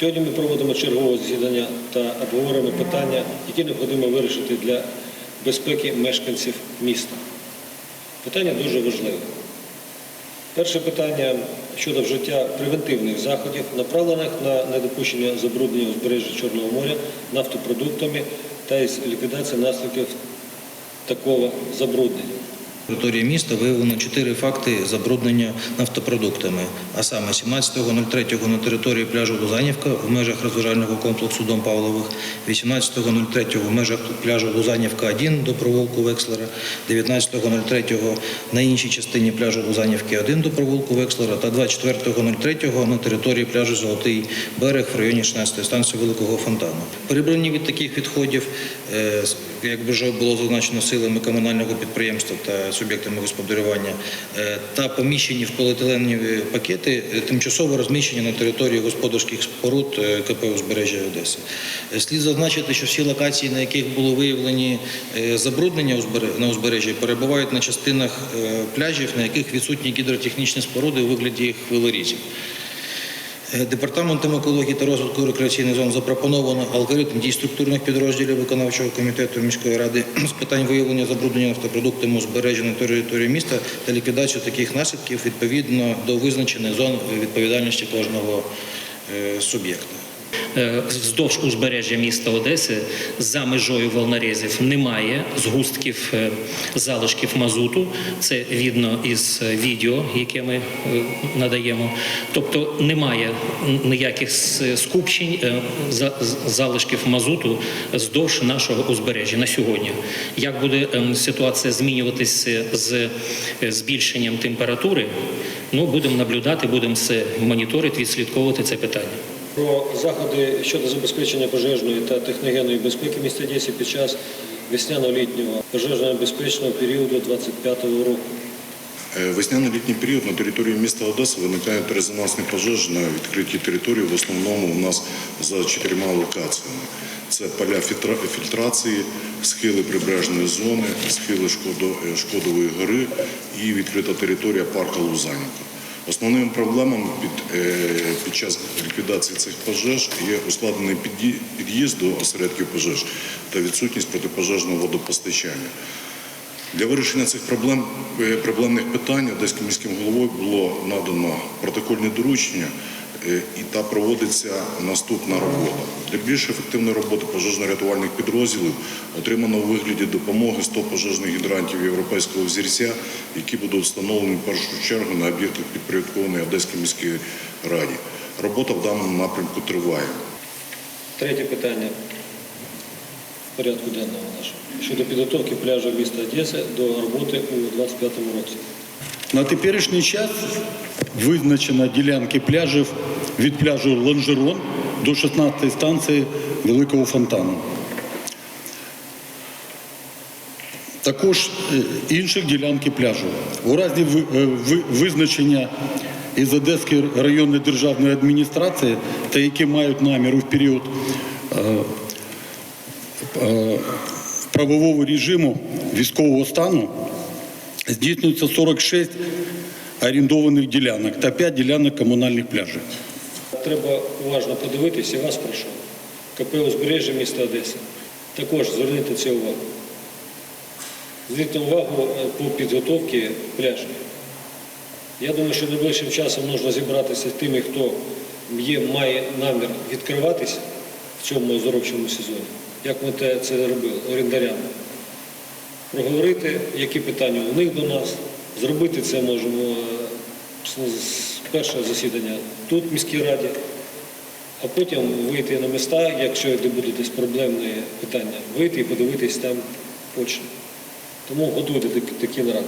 Сьогодні ми проводимо чергове засідання та обговорюємо питання, які необхідно вирішити для безпеки мешканців міста. Питання дуже важливе. Перше питання щодо вжиття превентивних заходів, направлених на недопущення забруднення узбережжя Чорного моря нафтопродуктами та із ліквідації наслідків такого забруднення. Території міста виявлено чотири факти забруднення нафтопродуктами, а саме 17.03 на території пляжу Лузанівка в межах розважального комплексу Дом Павлових, 18.03 в межах пляжу Лузанівка 1 до провулку Векслера, 19.03 на іншій частині пляжу Лузанівки 1 до провулку Векслера та 24.03 на території пляжу Золотий берег в районі 16 станції Великого Фонтану. Прибрані від таких відходів, як вже було зазначено силами комунального підприємства та суб'єктами господарювання, е, та поміщені в поліетиленові пакети, е, тимчасово розміщені на території господарських споруд е, КП «Узбережжя Одеси. Е, Слід зазначити, що всі локації, на яких було виявлені е, забруднення на узбережжі, перебувають на частинах е, пляжів, на яких відсутні гідротехнічні споруди у вигляді хвилорізів. Е, Департаментом екології та розвитку рекреаційних зон запропоновано алгоритм дій структурних підрозділів виконавчого комітету міської ради з питань виявлення забруднення нафтопродуктами на території міста та ліквідацію таких наслідків відповідно до визначених зон відповідальності кожного е, суб'єкта. Е, Вздовж узбережжя міста Одеси за межою волнорезів немає згустків е, залишків мазуту. Це видно із е, відео, яке ми надаємо. Тобто немає ніяких скупчень за- залишків мазуту вздовж нашого узбережжя на сьогодні. Як буде ем, ситуація змінюватися з збільшенням температури? Ну будемо наблюдати, будемо все моніторити, відслідковувати це питання. Про заходи щодо забезпечення пожежної та техногенної безпеки міста Одесі під час весняно-літнього пожежно-безпечного періоду 25 року. Е, Весняно-літній період на території міста Одеси виникають резонансні пожежі на відкритій території. В основному у нас за чотирма локаціями. Це поля фільтрації, схили прибережної зони, схили е, Шкодової гори і відкрита територія парка Лузанівка. Основними проблемами під, е, під час ліквідації цих пожеж є ускладнений під'ї- під'їзд до осередків пожеж та відсутність протипожежного водопостачання. Для вирішення цих проблем, е, проблемних питань Одеським міським головою було надано протокольне доручення і та проводиться наступна робота. Для більш ефективної роботи пожежно-рятувальних підрозділів отримано у вигляді допомоги 100 пожежних гідрантів європейського взірця, які будуть встановлені в першу чергу на об'єктах підпорядкованої Одеській міській раді. Робота в даному напрямку триває. Третє питання в порядку денного нашого щодо підготовки пляжу міста Одеси до роботи у 25 році. На теперішній час визначено ділянки пляжів від пляжу Лонжерон до 16-ї станції Великого фонтану. Також е, інших ділянки пляжу. У разі е, ви- визначення із Одеської районної державної адміністрації та які мають намір в період е, правового режиму військового стану здійснюється 46 орендованих ділянок та 5 ділянок комунальних пляжів. Треба уважно подивитися, вас прошу. КП узбережжя міста Одеси. Також зверніть на це увагу. Зверніть увагу е, по підготовці пляжів. Я думаю, що найближчим часом можна зібратися з тими, хто є, має намір відкриватися в цьому оздоровчому сезоні, як ми це робили, орендарями. Проговорити, які питання у них до нас. Зробити це можемо е, з- з першого засідання тут, в міській раді, а потім вийти на міста, якщо будуть десь проблемні питання, вийти і подивитись там очно. Тому готуйте такі наради.